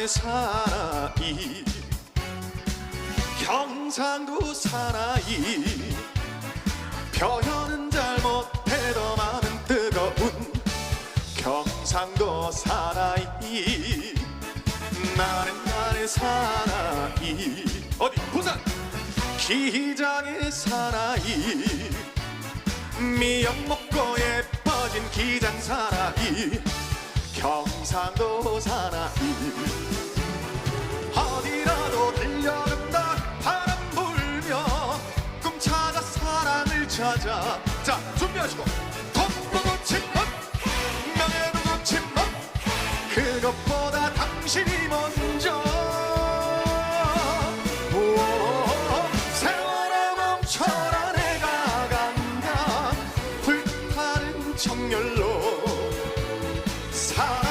나는 사나이 경상도 사나이. 표현은 잘못해도 마음은 뜨거운 경상도 사나이. 나는 나는 사나이. 어디? 부산! 기장의 사나이. 미역 먹고 예뻐진 기장 사나이. 경상도 사나이 찾아 자 준비하시고. 겉보고 침범 명예로고 침범 그것보다 당신이 먼저. 오, 세월아 멈춰라 내가 간다. 불타는 정열로 사랑